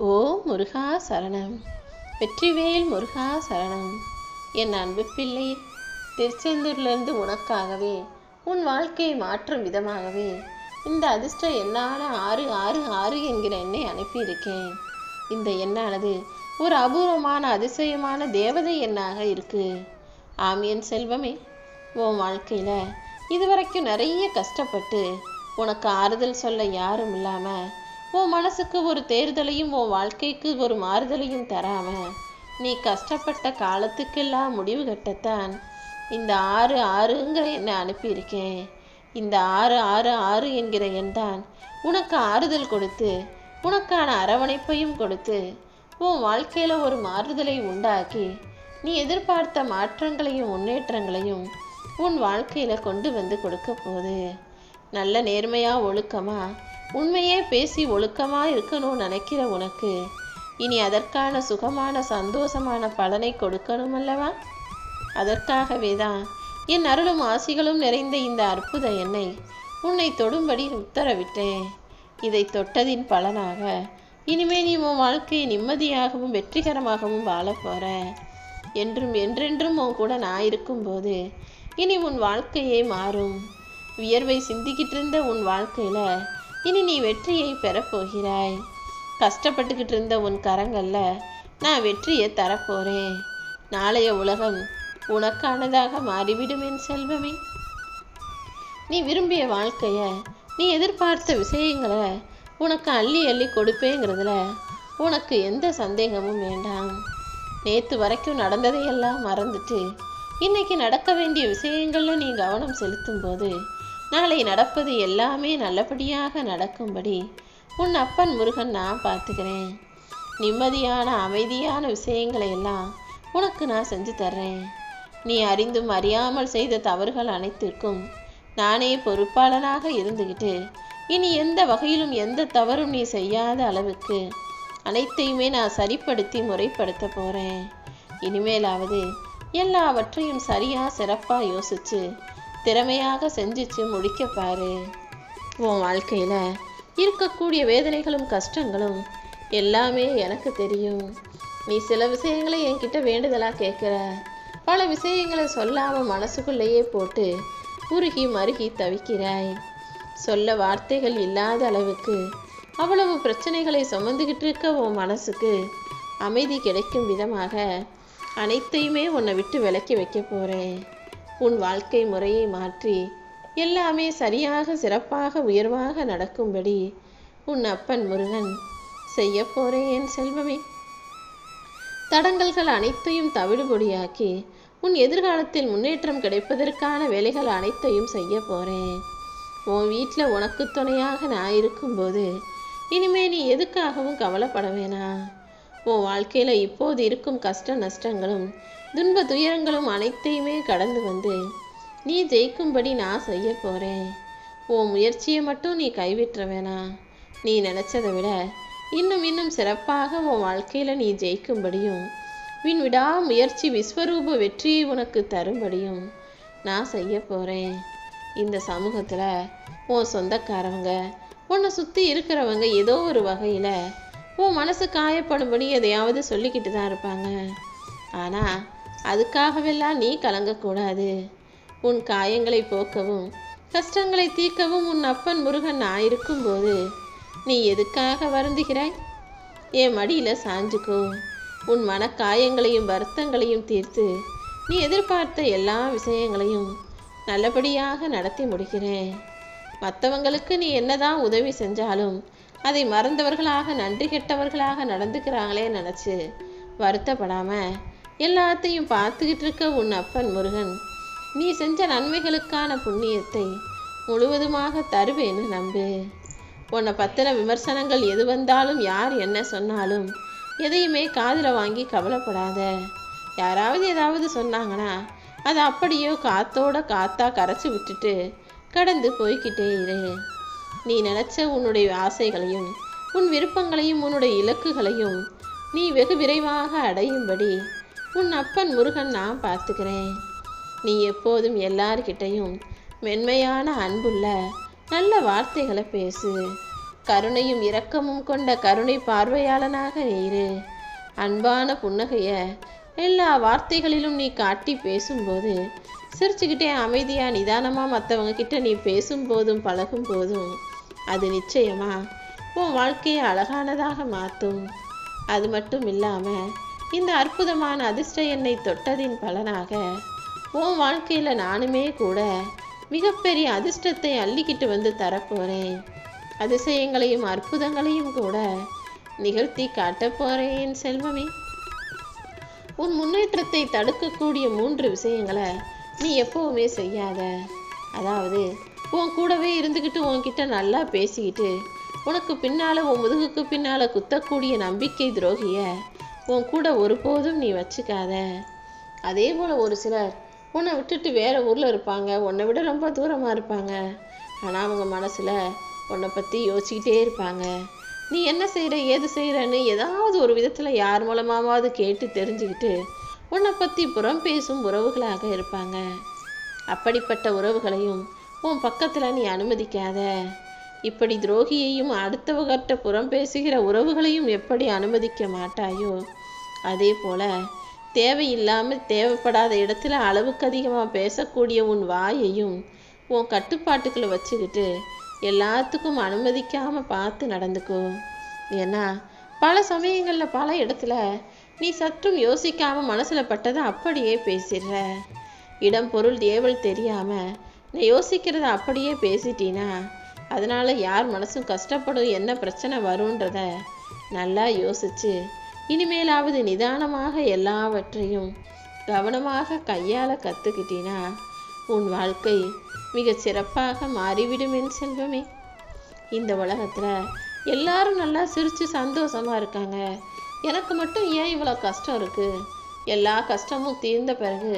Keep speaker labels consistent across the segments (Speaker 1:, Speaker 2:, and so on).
Speaker 1: ஓ முருகா சரணம். வெற்றிவேல் முருகா சரணம். என் அன்பு பிள்ளை திருச்செந்தூர்லேருந்து உனக்காகவே உன் வாழ்க்கையை மாற்றும் விதமாகவே இந்த அதிர்ஷ்ட எண்ணான ஆறு ஆறு ஆறு என்கிற எண்ணை அனுப்பியிருக்கேன். இந்த எண்ணானது ஒரு அபூர்வமான அதிசயமான தேவதை எண்ணாக இருக்கு. ஆமியன் செல்வமே உன் வாழ்க்கையில் இதுவரைக்கும் நிறைய கஷ்டப்பட்டு உனக்கு ஆறுதல் சொல்ல யாரும் இல்லாமல் உன் மனசுக்கு ஒரு தேர்தலையும் உன் வாழ்க்கைக்கு ஒரு மாறுதலையும் தராம நீ கஷ்டப்பட்ட காலத்துக்கெல்லாம் முடிவு கட்டத்தான். இந்த ஆறு ஆறுங்கிற என்னை அனுப்பியிருக்கேன். இந்த ஆறு ஆறு ஆறு என்கிற எண் தான் உனக்கு ஆறுதல் கொடுத்து உனக்கான அரவணைப்பையும் கொடுத்து உன் வாழ்க்கையில் ஒரு மாறுதலை உண்டாக்கி நீ எதிர்பார்த்த மாற்றங்களையும் முன்னேற்றங்களையும் உன் வாழ்க்கையில் கொண்டு வந்து கொடுக்க போகுது. நல்ல நேர்மையாக ஒழுக்கமாக உண்மையே பேசி ஒழுக்கமாக இருக்கணும்னு நினைக்கிற உனக்கு இனி அதற்கான சுகமான சந்தோஷமான பலனை கொடுக்கணும் அல்லவா அதற்காகவே தான் என் அருளும் ஆசிகளும் நிறைந்த இந்த அற்புத எண்ணெய் உன்னை தொடும்படி உத்தரவிட்டேன். இதை தொட்டதின் பலனாக இனிமே நீ உன் வாழ்க்கையை நிம்மதியாகவும் வெற்றிகரமாகவும் வாழப் போற. என்றும் என்றென்றும் உன் கூட நான் இருக்கும்போது இனி உன் வாழ்க்கையே மாறும். வியர்வை சிந்திக்கிட்டு இருந்த உன் வாழ்க்கையில இனி நீ வெற்றியை பெறப்போகிறாய். கஷ்டப்பட்டுக்கிட்டு இருந்த உன் கரங்கள்ல நான் வெற்றியை தரப்போறேன். நாளைய உலகம் உனக்கானதாக மாறிவிடும் என் செல்வமே. நீ விரும்பிய வாழ்க்கைய நீ எதிர்பார்த்த விஷயங்களை உனக்கு அள்ளி அள்ளி கொடுப்பேங்கிறதுல உனக்கு எந்த சந்தேகமும் வேண்டாம். நேற்று வரைக்கும் நடந்ததையெல்லாம் மறந்துட்டு இன்னைக்கு நடக்க வேண்டிய விஷயங்கள்ல நீ கவனம் செலுத்தும் போது நாளை நடப்பது எல்லாமே நல்லபடியாக நடக்கும்படி உன் அப்பன் முருகன் நான் பார்த்துக்கிறேன். நிம்மதியான அமைதியான விஷயங்களை எல்லாம் உனக்கு நான் செஞ்சு தர்றேன். நீ அறிந்தும் அறியாமல் செய்த தவறுகள் அனைத்திற்கும் நானே பொறுப்பாளனாக இருந்துக்கிட்டு இனி எந்த வகையிலும் எந்த தவறும் நீ செய்யாத அளவுக்கு அனைத்தையுமே நான் சரிப்படுத்தி முறைப்படுத்த போகிறேன் இனிமேலாவது எல்லாவற்றையும் சரியா சிறப்பாக யோசிச்சு திறமையாக செஞ்சிச்சு முடிக்க பாரு. உன் வாழ்க்கையில் இருக்கக்கூடிய வேதனைகளும் கஷ்டங்களும் எல்லாமே எனக்கு தெரியும். நீ சில விஷயங்களை என்கிட்ட வேண்டுதலாக கேட்குற. பல விஷயங்களை சொல்லாமல் மனசுக்குள்ளேயே போட்டு உருகி மருகி தவிக்கிறாய். சொல்ல வார்த்தைகள் இல்லாத அளவுக்கு அவ்வளவு பிரச்சனைகளை சுமந்துக்கிட்டு இருக்க உன் மனசுக்கு அமைதி கிடைக்கும் விதமாக அனைத்தையுமே உன்னை விட்டு விலக்கி வைக்க போகிறேன் உன் வாழ்க்கை முறையை மாற்றி எல்லாமே சரியாக சிறப்பாக உயர்வாக நடக்கும்படி உன் அப்பன் முருகன் செய்ய போறேன் என் செல்வமே. தடங்கல்கள் அனைத்தையும் தவிடுபொடியாக்கி உன் எதிர்காலத்தில் முன்னேற்றம் கிடைப்பதற்கான வேலைகள் அனைத்தையும் செய்ய போறேன் உன் வீட்டில் உனக்கு துணையாக நான் இருக்கும்போது இனிமே நீ எதுக்காகவும் கவலைப்பட வேணாம். உன் வாழ்க்கையில் இப்போது இருக்கும் கஷ்ட நஷ்டங்களும் துன்ப துயரங்களும் அனைத்தையுமே கடந்து வந்து நீ ஜெயிக்கும்படி நான் செய்ய போகிறேன் உன் முயற்சியை மட்டும் நீ கைவிட்டுற வேணாம் நீ நினச்சதை விட இன்னும் இன்னும் சிறப்பாக உன் வாழ்க்கையில் நீ ஜெயிக்கும்படியும் வின் விடா முயற்சி விஸ்வரூப வெற்றியை உனக்கு தரும்படியும் நான் செய்ய போகிறேன் இந்த சமூகத்தில் உன் சொந்தக்காரவங்க உன்னை சுற்றி இருக்கிறவங்க ஏதோ ஒரு வகையில் உன் மனசு காயப்படும்படி எதையாவது சொல்லிக்கிட்டு தான் இருப்பாங்க. ஆனால் அதுக்காகவெல்லாம் நீ கலங்கக்கூடாது. உன் காயங்களை போக்கவும் கஷ்டங்களை தீர்க்கவும் உன் அப்பன் முருகன் நான் இருக்கும்போது நீ எதுக்காக வருந்துகிறாய்? என் மடியில் சாஞ்சுக்கோ. உன் மனக்காயங்களையும் வருத்தங்களையும் தீர்த்து நீ எதிர்பார்த்த எல்லா விஷயங்களையும் நல்லபடியாக நடத்தி முடிக்கிறேன். மற்றவங்களுக்கு நீ என்னதான் உதவி செஞ்சாலும் அதை மறந்தவர்களாக நன்றி கெட்டவர்களாக நடந்துக்கிறாங்களே நினச்சி வருத்தப்படாம எல்லாத்தையும் பார்த்துக்கிட்டு இருக்க உன் அப்பன் முருகன் நீ செஞ்ச நன்மைகளுக்கான புண்ணியத்தை முழுவதுமாக தருவேன்னு நம்பு. உன்னை பற்றின விமர்சனங்கள் எது வந்தாலும் யார் என்ன சொன்னாலும் எதையுமே காதில் வாங்கி கவலைப்படாத. யாராவது ஏதாவது சொன்னாங்கன்னா அதை அப்படியோ காத்தோட காத்தா கரைச்சி விட்டுட்டு கடந்து போய்கிட்டே இரு. நீ நினச்ச உன்னுடைய ஆசைகளையும் உன் விருப்பங்களையும் உன்னுடைய இலக்குகளையும் நீ வெகு விரைவாக அடையும்படி உன் அப்பன் முருகன் நான் பார்த்துக்கிறேன். நீ எப்போதும் எல்லார்கிட்டையும் மென்மையான அன்புள்ள நல்ல வார்த்தைகளை பேசு. கருணையும் இரக்கமும் கொண்ட கருணை பார்வையாளனாக இரு. அன்பான புன்னகைய எல்லா வார்த்தைகளிலும் நீ காட்டி பேசும்போது சிரிச்சுக்கிட்டே அமைதியாக நிதானமாக மற்றவங்க கிட்ட நீ பேசும்போதும் பழகும் போதும் அது நிச்சயமா? உன் வாழ்க்கையை அழகானதாக மாற்றும் அது மட்டும் இல்லாமல் இந்த அற்புதமான அதிர்ஷ்ட எண்ணை தொட்டதின் பலனாக உன் வாழ்க்கையில் நானுமே கூட மிகப்பெரிய அதிர்ஷ்டத்தை அள்ளிக்கிட்டு வந்து தரப்போகிறேன் அதிசயங்களையும் அற்புதங்களையும் கூட நிகழ்த்தி காட்டப் செல்வமே. உன் முன்னேற்றத்தை தடுக்கக்கூடிய மூன்று விஷயங்களை நீ எப்பவுமே செய்யாத. அதாவது உன் கூடவே இருந்துக்கிட்டு உன்கிட்ட நல்லா பேசிக்கிட்டு உனக்கு பின்னால உன் முதுகுக்கு பின்னால குத்தக்கூடிய நம்பிக்கை துரோகிய உன் கூட ஒருபோதும் நீ வச்சுக்காத. அதே போல ஒரு சிலர் உன்னை விட்டுட்டு வேற ஊர்ல இருப்பாங்க உன்னை விட ரொம்ப தூரமா இருப்பாங்க. ஆனால் அவங்க மனசுல உன்னை பத்தி யோசிச்சுக்கிட்டே இருப்பாங்க. நீ என்ன செய்யற ஏது செய்யறன்னு ஏதாவது ஒரு விதத்துல யார் மூலமாவது கேட்டு தெரிஞ்சுக்கிட்டு உன்னை பத்தி புறம் பேசும் உறவுகளாக இருப்பாங்க. அப்படிப்பட்ட உறவுகளையும் உன் பக்கத்தில் நீ அனுமதிக்காத. இப்படி துரோகியையும் அடுத்தவர்கிட்ட புறம் பேசுகிற உறவுகளையும் எப்படி அனுமதிக்க மாட்டாயோ? அதே போல தேவையில்லாமல் தேவைப்படாத இடத்துல அளவுக்கு அதிகமாக பேசக்கூடிய உன் வாயையும் உன் கட்டுப்பாட்டுக்குள்ளே வச்சுக்கிட்டு எல்லாத்துக்கும் அனுமதிக்காமல் பார்த்து நடந்துக்கோ. ஏன்னா பல சமயங்களில் பல இடத்துல நீ சற்றும் யோசிக்காமல் மனசில் பட்டதை அப்படியே பேசிடுற. இடம் பொருள் ஏவல் தெரியாமல் நான் யோசிக்கிறத அப்படியே பேசிட்டீனா? அதனால் யார் மனசும் கஷ்டப்படும் என்ன பிரச்சனை வரும்ன்றத நல்லா யோசிச்சு இனிமேலாவது நிதானமாக எல்லாவற்றையும் கவனமாக கையாள கற்றுக்கிட்டீனா உன் வாழ்க்கை மிகச் சிறப்பாக மாறிவிடும் என் செல்வமே. இந்த உலகத்தில் எல்லாரும் நல்லா சிரித்து சந்தோஷமா இருக்காங்க. எனக்கு மட்டும் ஏன் இவ்வளோ கஷ்டம் இருக்குது எல்லா கஷ்டமும் தீர்ந்த பிறகு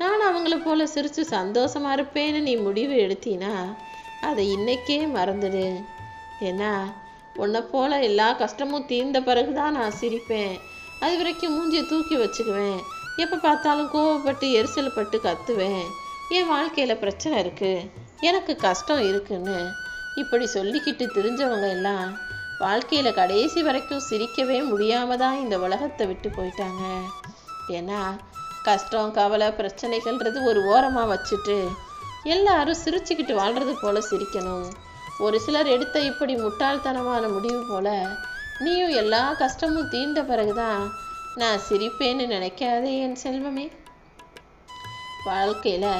Speaker 1: நான் அவங்கள போல சிரிச்சு சந்தோஷமா இருப்பேன்னு நீ முடிவு எடுத்தினா அதை இன்னைக்கே மறந்துடு. ஏன்னா உன்னை போல எல்லா கஷ்டமும் தீர்ந்த பிறகுதான் நான் சிரிப்பேன். அது வரைக்கும் மூஞ்சியை தூக்கி வச்சுக்குவேன். எப்போ பார்த்தாலும் கோவப்பட்டு எரிசல் பட்டு கத்துவேன். என் வாழ்க்கையில் பிரச்சனை இருக்குது எனக்கு கஷ்டம் இருக்குன்னு இப்படி சொல்லிக்கிட்டு தெரிஞ்சவங்க எல்லாம் வாழ்க்கையில் கடைசி வரைக்கும் சிரிக்கவே முடியாம தான் இந்த உலகத்தை விட்டு போயிட்டாங்க. ஏன்னா கஷ்டம் கவலை பிரச்சனைகள்ன்றது ஒரு ஓரமாக வச்சுட்டு எல்லாரும் சிரிச்சுக்கிட்டு வாழ்றது போல் சிரிக்கணும். ஒரு சிலர் எடுத்த இப்படி முட்டாள்தனமான முடிவு போல் நீயும் எல்லா கஷ்டமும் தீண்ட பிறகுதான் நான் சிரிப்பேன்னு நினைக்காதே என் செல்வமே. வாழ்க்கையில்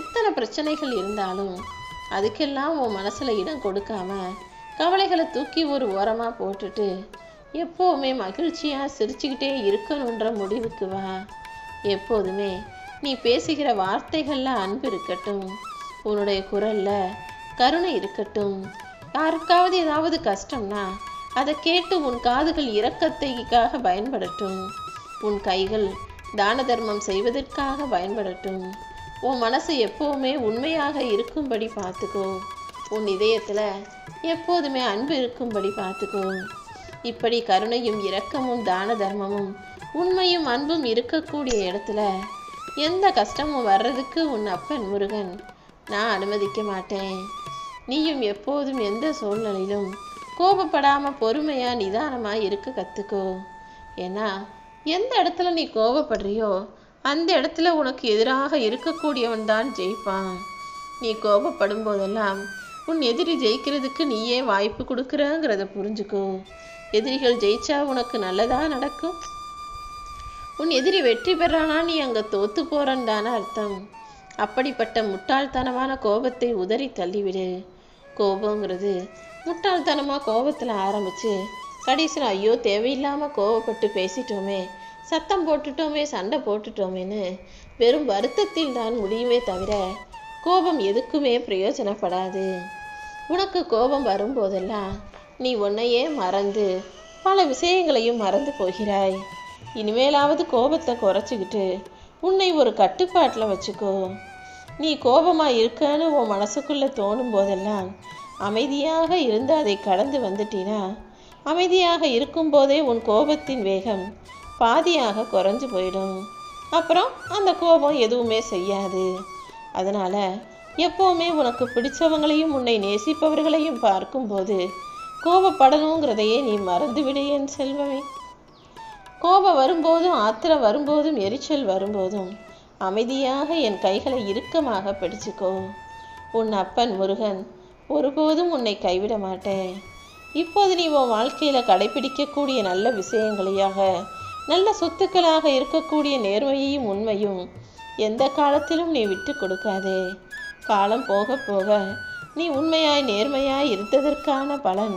Speaker 1: இத்தனை பிரச்சனைகள் இருந்தாலும் அதுக்கெல்லாம் உன் மனசில் இடம் கொடுக்காம கவலைகளை தூக்கி ஒரு ஓரமாக போட்டுட்டு எப்போவுமே மகிழ்ச்சியாக சிரிச்சுக்கிட்டே இருக்கணுன்ற முடிவுக்கு வா. எப்போதுமே நீ பேசுகிற வார்த்தைகளில் அன்பு இருக்கட்டும். உன்னுடைய குரல்ல கருணை இருக்கட்டும். யாருக்காவது ஏதாவது கஷ்டம்னா அதை கேட்டு உன் காதுகள் இரக்கத்தைக்காக பயன்படட்டும். உன் கைகள் தான தர்மம் செய்வதற்காக பயன்படட்டும். உன் மனசு எப்போவுமே உண்மையாக இருக்கும்படி பார்த்துக்கோ. உன் இதயத்தில் எப்போதுமே அன்பு இருக்கும்படி பார்த்துக்கோ. இப்படி கருணையும் இரக்கமும் தான தர்மமும் உண்மையும் அன்பும் இருக்கக்கூடிய இடத்துல எந்த கஷ்டமும் வர்றதுக்கு உன் அப்பன் முருகன். நான் அனுமதிக்க மாட்டேன். நீயும் எப்போதும் எந்த சூழ்நிலையிலும் கோபப்படாமல் பொறுமையாக நிதானமாக இருக்க கற்றுக்கோ ஏன்னா எந்த இடத்துல நீ கோபப்படுறியோ அந்த இடத்துல உனக்கு எதிராக இருக்கக்கூடியவன் தான் ஜெயிப்பான். நீ கோபப்படும் போதெல்லாம் உன் எதிரி ஜெயிக்கிறதுக்கு நீயே வாய்ப்பு கொடுக்குறங்கிறத புரிஞ்சுக்கோ. எதிரிகள் ஜெயிச்சா உனக்கு நல்லதாக நடக்கும். உன் எதிரி வெற்றி பெறானா? நீ அங்கே தோத்து போறன்னு அர்த்தம். அப்படிப்பட்ட முட்டாள்தனமான கோபத்தை உதறி தள்ளிவிடு. கோபங்கிறது முட்டாள்தனமாக கோபத்தில் ஆரம்பிச்சு கடைசியில் ஐயோ தேவையில்லாமல் கோவப்பட்டு பேசிட்டோமே சத்தம் போட்டுட்டோமே சண்டை போட்டுட்டோமேன்னு வெறும் வருத்தத்தில் தான் முடியுமே தவிர கோபம் எதுக்குமே பிரயோஜனப்படாது. உனக்கு கோபம் வரும்போதெல்லாம் நீ உன்னையே மறந்து பல விஷயங்களையும் மறந்து போகிறாய். இனிமேலாவது கோபத்தை குறைச்சிக்கிட்டு உன்னை ஒரு கட்டுப்பாட்டில் வச்சுக்கோ. நீ கோபமாக இருக்கன்னு உன் மனசுக்குள்ளே தோணும் போதெல்லாம் அமைதியாக இருந்து அதை கடந்து வந்துட்டினா அமைதியாக இருக்கும்போதே உன் கோபத்தின் வேகம் பாதியாக குறைஞ்சு போயிடும். அப்புறம் அந்த கோபம் எதுவுமே செய்யாது. அதனால் எப்போவுமே உனக்கு பிடிச்சவங்களையும் உன்னை நேசிப்பவர்களையும் பார்க்கும்போது கோபப்படணுங்கிறதையே நீ மறந்துவிடு என் செல்வமே. கோபம் வரும்போதும் ஆத்திரம் வரும்போதும் எரிச்சல் வரும்போதும் அமைதியாக என் கைகளை இறுக்கமாக பிடிச்சுக்கோ. உன் அப்பன் முருகன் ஒருபோதும் உன்னை கைவிட மாட்டேன். இப்போது நீ உன் வாழ்க்கையில் கடைபிடிக்கக்கூடிய நல்ல விஷயங்களையாக நல்ல சொத்துக்களாக இருக்கக்கூடிய நேர்மையையும் உண்மையும் எந்த காலத்திலும் நீ விட்டு கொடுக்காதே. காலம் போக போக நீ உண்மையாய் நேர்மையாய் இருந்ததற்கான பலன்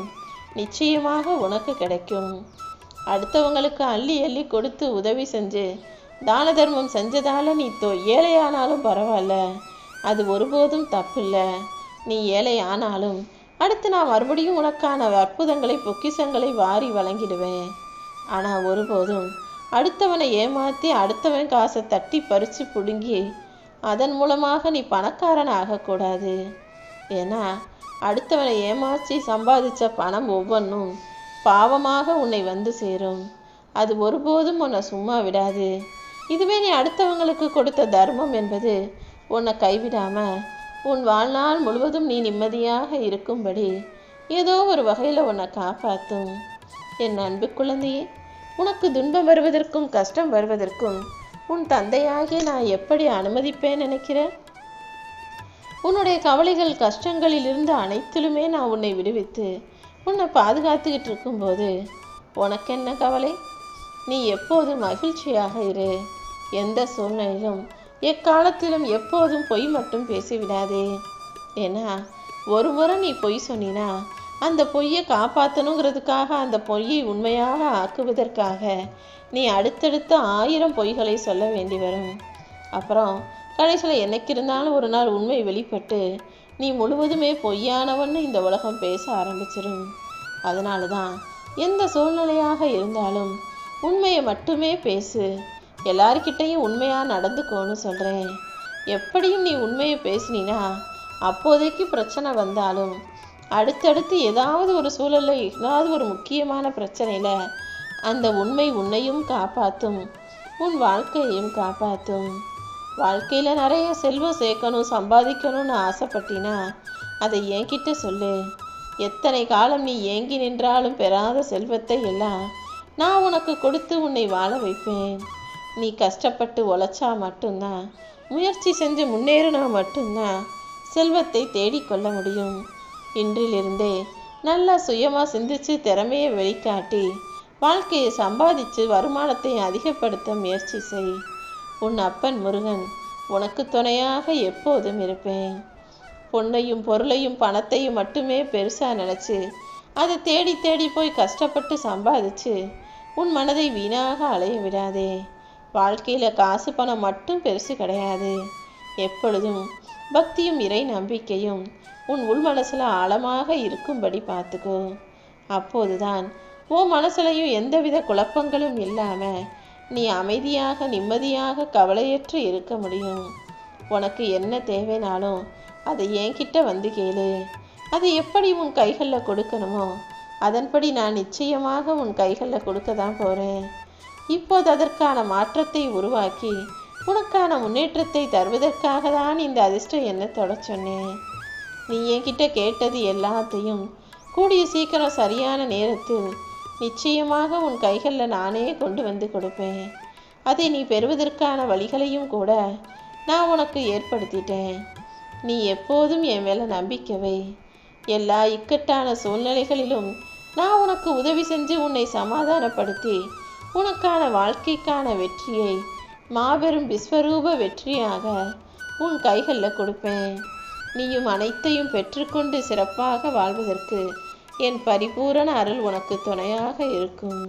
Speaker 1: நிச்சயமாக உனக்கு கிடைக்கும். அடுத்தவங்களுக்கு அள்ளி அள்ளி கொடுத்து உதவி செஞ்சு. தான தர்மம் செஞ்சதால நீ தோ ஏழையானாலும் பரவாயில்ல. அது ஒருபோதும் தப்பில்லை. நீ ஏழை ஆனாலும் அடுத்து நான் மறுபடியும் உனக்கான அற்புதங்களை பொக்கிசங்களை வாரி வழங்கிடுவேன். ஆனால் ஒருபோதும் அடுத்தவனை ஏமாற்றி அடுத்தவன் காசை தட்டி பறித்து பிடுங்கி அதன் மூலமாக நீ பணக்காரன் ஆகக்கூடாது ஏன்னா அடுத்தவனை ஏமாற்றி சம்பாதிச்ச பணம் ஒவ்வொன்றும் பாவமாக உன்னை வந்து சேரும். அது ஒருபோதும் உன்னை சும்மா விடாது. இதுவே நீ அடுத்தவங்களுக்கு கொடுத்த தர்மம் என்பது உன்னை கைவிடாம உன் வாழ்நாள் முழுவதும் நீ நிம்மதியாக இருக்கும்படி ஏதோ ஒரு வகையில் உன்னை காப்பாற்றும் என் அன்பு குழந்தையே உனக்கு துன்பம் வருவதற்கும் கஷ்டம் வருவதற்கும் உன் தந்தையாகிய நான் எப்படி அனுமதிப்பேன் நினைக்கிறேன் உன்னுடைய கவலைகள் கஷ்டங்களிலிருந்து அனைத்திலுமே நான் உன்னை விடுவித்து உன்னை பாதுகாத்துக்கிட்டு இருக்கும்போது உனக்கு என்ன கவலை? நீ எப்போதும் மகிழ்ச்சியாக இரு. எந்த சூழ்நிலையிலும் எக்காலத்திலும் எப்போதும் பொய் மட்டும் பேசிவிடாதே. ஏன்னா ஒரு முறை நீ பொய் சொன்னினா அந்த பொய்யை காப்பாற்றணுங்கிறதுக்காக அந்த பொய்யை உண்மையாக ஆக்குவதற்காக நீ அடுத்தடுத்த ஆயிரம் பொய்களை சொல்ல வேண்டி வரும். அப்புறம் கடைசியில் என்னைக்கு இருந்தாலும் ஒரு நாள் உண்மை வெளிப்பட்டு நீ முழுவதுமே பொய்யானவன்னு இந்த உலகம் பேச ஆரம்பிச்சிடும் அதனால தான் எந்த சூழ்நிலையாக இருந்தாலும் உண்மையை மட்டுமே பேசு. எல்லார்கிட்டையும் உண்மையாக நடந்துக்கோன்னு சொல்கிறேன் எப்படியும் நீ உண்மையை பேசினா அப்போதைக்கு பிரச்சனை வந்தாலும் அடுத்தடுத்து ஏதாவது ஒரு சூழலில் ஏதாவது ஒரு முக்கியமான பிரச்சனையில் அந்த உண்மை உன்னையும் காப்பாற்றும் உன் வாழ்க்கையையும் காப்பாற்றும் வாழ்க்கையில் நிறைய செல்வம் சேர்க்கணும் சம்பாதிக்கணும்னு ஆசைப்பட்டினா அதை என்கிட்ட சொல்லு. எத்தனை காலம் நீ ஏங்கி நின்றாலும் பெறாத செல்வத்தை எல்லாம் நான் உனக்கு கொடுத்து உன்னை வாழ வைப்பேன். நீ கஷ்டப்பட்டு உழைச்சா மட்டும்தான் முயற்சி செஞ்சு முன்னேறினா மட்டும்தான் செல்வத்தை தேடிக்கொள்ள முடியும். இன்றிலிருந்தே நல்லா சுயமாக சிந்திச்சு திறமையை வெளிக்காட்டி வாழ்க்கையை சம்பாதிச்சு வருமானத்தை அதிகப்படுத்த முயற்சி செய். உன் அப்பன் முருகன் உனக்கு துணையாக எப்போதும் இருப்பேன். பொண்ணையும் பொருளையும் பணத்தையும் மட்டுமே பெருசாக நினச்சி அதை தேடி தேடி போய் கஷ்டப்பட்டு சம்பாதிச்சு உன் மனதை வீணாக அலைய விடாதே. வாழ்க்கையில் காசு பணம் மட்டும் பெருசு கிடையாது. எப்பொழுதும் பக்தியும் இறை நம்பிக்கையும் உன் உள் மனசில் ஆழமாக இருக்கும்படி பார்த்துக்கோ. அப்போதுதான் உன் மனசுலையும் எந்தவித குழப்பங்களும் இல்லாமல் நீ அமைதியாக நிம்மதியாக கவலையற்று இருக்க முடியும். உனக்கு என்ன தேவைனாலும் அதை என்கிட்ட வந்து கேளு. அதை எப்படி உன் கைகளில் கொடுக்கணுமோ அதன்படி நான் நிச்சயமாக உன் கைகளில் கொடுக்க தான் போகிறேன் இப்போது அதற்கான மாற்றத்தை உருவாக்கி உனக்கான முன்னேற்றத்தை தருவதற்காக தான் இந்த அதிர்ஷ்டம் என்ன தொட சொன்னேன். நீ என்கிட்ட கேட்டது எல்லாத்தையும் கூடிய சீக்கிரம் சரியான நேரத்தில் நிச்சயமாக உன் கைகளில் நானே கொண்டு வந்து கொடுப்பேன். அதை நீ பெறுவதற்கான வழிகளையும் கூட நான் உனக்கு ஏற்படுத்திட்டேன். நீ எப்போதும் என் மேலே நம்பிக்கவை எல்லா இக்கட்டான சூழ்நிலைகளிலும் நான் உனக்கு உதவி செஞ்சு உன்னை சமாதானப்படுத்தி உனக்கான வாழ்க்கைக்கான வெற்றியை மாபெரும் விஸ்வரூப வெற்றியாக உன் கைகளில் கொடுப்பேன். நீயும் அனைத்தையும் பெற்றுக்கொண்டு சிறப்பாக வாழ்வதற்கு என் பரிபூரண அருள் உனக்கு துணையாக இருக்கும்.